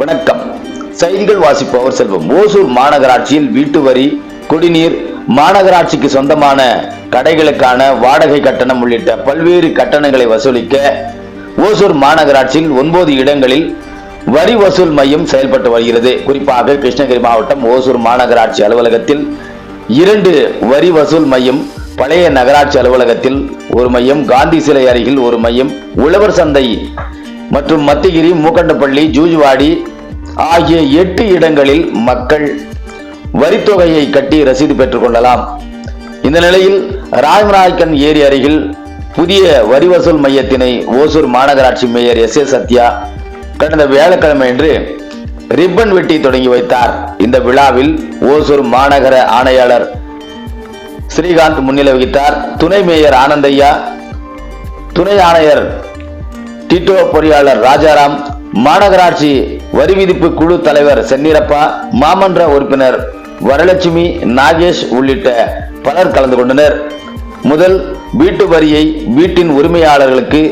வணக்கம். செய்திகள் வாசிப்பவர் செல்வம். ஓசூர் மாநகராட்சியில் வீட்டு வரி குடிநீர் மாநகராட்சிக்கு சொந்தமான கடைகளுக்கான வாடகை கட்டணம் உள்ளிட்ட பல்வேறு கட்டணங்களை வசூலிக்க ஓசூர் மாநகராட்சியில் ஒன்பது இடங்களில் வரி வசூல் மையம் செயல்பட்டு வருகிறது. குறிப்பாக கிருஷ்ணகிரி மாவட்டம் ஓசூர் மாநகராட்சி அலுவலகத்தில் இரண்டு வரி வசூல் மையம் பழைய நகராட்சி அலுவலகத்தில் ஒரு மையம் காந்தி சிலை அருகில் ஒரு மையம் உழவர் சந்தை மற்றும் மத்திகிரி மூக்கண்டப்பள்ளி ஜூஜ்வாடி ஆகிய எட்டு இடங்களில் மக்கள் வரித்தொகையை கட்டி ரசீது பெற்றுக் கொள்ளலாம். இந்த நிலையில் ராஜநாயக்கன் ஏரி அருகில் புதிய வரி வசூல் மையத்தினை ஓசூர் மாநகராட்சி மேயர் எஸ் ஏ சத்யா கடந்த வியாழக்கிழமையன்று ரிப்பன் வெட்டி தொடங்கி வைத்தார். இந்த விழாவில் ஓசூர் மாநகர ஆணையாளர் ஸ்ரீகாந்த் முன்னிலை வகித்தார். துணை மேயர் ஆனந்தையா துணை ஆணையர் டிட்டோ பொறியாளர் ராஜாராம் மாநகராட்சி வரி விதிப்பு குழு தலைவர் சென்னிரப்பா மாமன்ற உறுப்பினர் வரலட்சுமி நாகேஷ் உள்ளிட்ட பலர் கலந்து கொண்டனர். முதல் வீட்டு வரியை வீட்டின் உரிமையாளர்களுக்கு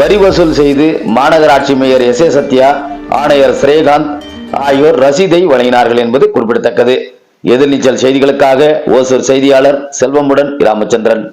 வரி வசூல் செய்து மாநகராட்சி மேயர் எஸ் ஏ சத்யா ஆணையர் ஸ்ரீகாந்த் ஆகியோர் ரசீதை வழங்கினார்கள் என்பது குறிப்பிடத்தக்கது. எதிர்நீச்சல் செய்திகளுக்காக ஓசூர் செய்தியாளர் செல்வமுடன் ராமச்சந்திரன்